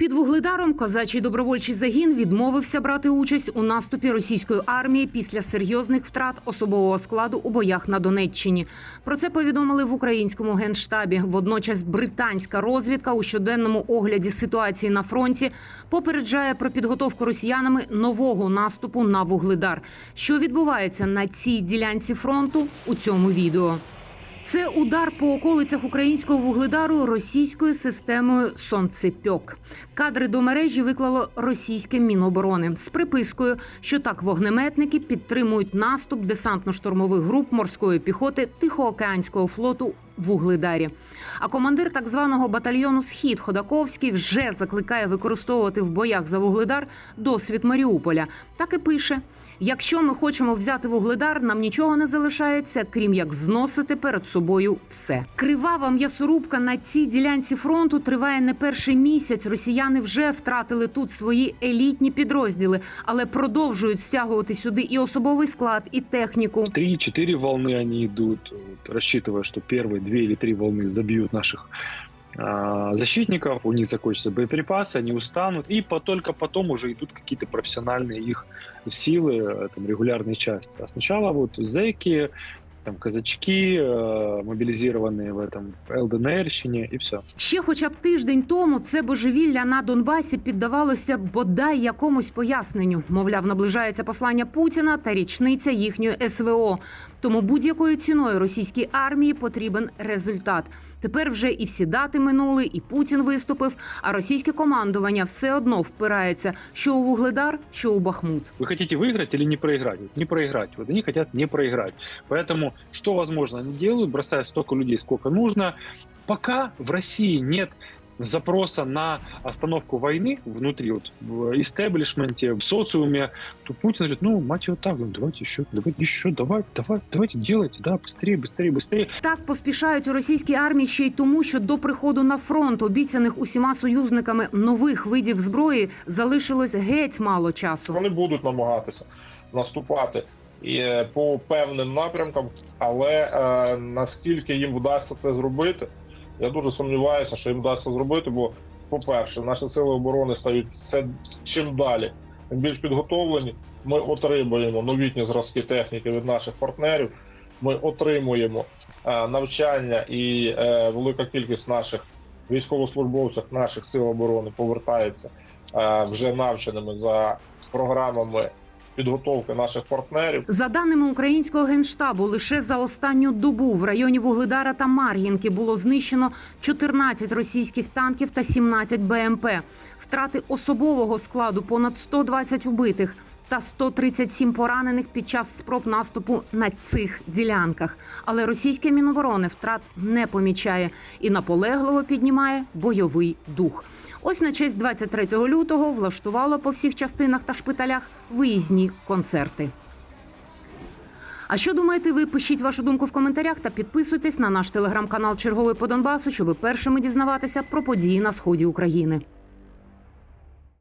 Під вугледаром козачий добровольчий загін відмовився брати участь у наступі російської армії після серйозних втрат особового складу у боях на Донеччині. Про це повідомили в українському генштабі. Водночас британська розвідка у щоденному огляді ситуації на фронті попереджає про підготовку росіянами нового наступу на вугледар. Що відбувається на цій ділянці фронту у цьому відео? Це удар по околицях українського вугледару російською системою сонцепьок. Кадри до мережі виклало російське міноборони з припискою, що так вогнеметники підтримують наступ десантно-штурмових груп морської піхоти Тихоокеанського флоту Вугледарі. А командир так званого батальйону Схід Ходаковський вже закликає використовувати в боях за вугледар досвід Маріуполя. Так і пише. Якщо ми хочемо взяти вугледар, нам нічого не залишається, крім як зносити перед собою все. Кривава м'ясорубка на цій ділянці фронту триває не перший місяць. Росіяни вже втратили тут свої елітні підрозділи, але продовжують стягувати сюди і особовий склад, і техніку. Три-четыре волны они идут, вот, рассчитывая, что первые две или три волны забьют наших а, защитников, у них закончатся боеприпасы, они устанут, и по, только потом уже идут какие-то профессиональные их силы, э, там, регулярные части. А сначала вот зэки, там, казачки, э, мобилизированные в этом ЛДНРщине, и все. Ще, хоча б тиждень тому, це божевілля на Донбасі піддавалося бодай якомусь поясненню. Мовляв, наближається послання Путіна та річниця їхньої СВО. Тому будь-якою ціною російській армії потрібен результат. Тепер вже і всі дати минули, і Путін виступив. А російське командування все одно впирається що у Вугледар, що у Бахмут. Вы хотите выиграть или не проиграть? Вот не проиграть. Вот они хотят не проиграть. Поэтому что возможно они делают, бросая столько людей, сколько нужно. Пока в России нет запроса на остановку войны внутри, вот в истеблишменте, в социуме, то Путин говорит, ну, мать его так, ну, давайте еще, давайте еще, давай, давай, давайте делайте, да, быстрее, быстрее, быстрее. Так поспішають у російській армії ще й тому, що до приходу на фронт, обіцяних усіма союзниками нових видів зброї, залишилось геть мало часу. Вони будуть намагатися наступати і е, по певним напрямкам, але е, наскільки їм вдасться це зробити, я дуже сумніваюся, що їм вдасться зробити. Бо, по-перше, наші сили оборони стають все чим далі більш підготовлені. Ми отримуємо новітні зразки техніки від наших партнерів. Ми отримуємо е, навчання і е, велика кількість наших військовослужбовців наших сил оборони повертається е, вже навченими за програмами підготовки наших партнерів. За даними українського генштабу, лише за останню добу в районі Вугледара та Мар'їнки було знищено 14 російських танків та 17 БМП. Втрати особового складу понад 120 убитих. Та 137 поранених під час спроб наступу на цих ділянках. Але російське міноборони втрат не помічає і наполегливо піднімає бойовий дух. Ось на честь 23 лютого влаштувало по всіх частинах та шпиталях виїзні концерти. А що думаєте ви? Пишіть вашу думку в коментарях та підписуйтесь на наш телеграм-канал Черговий по Донбасу, щоб першими дізнаватися про події на сході України.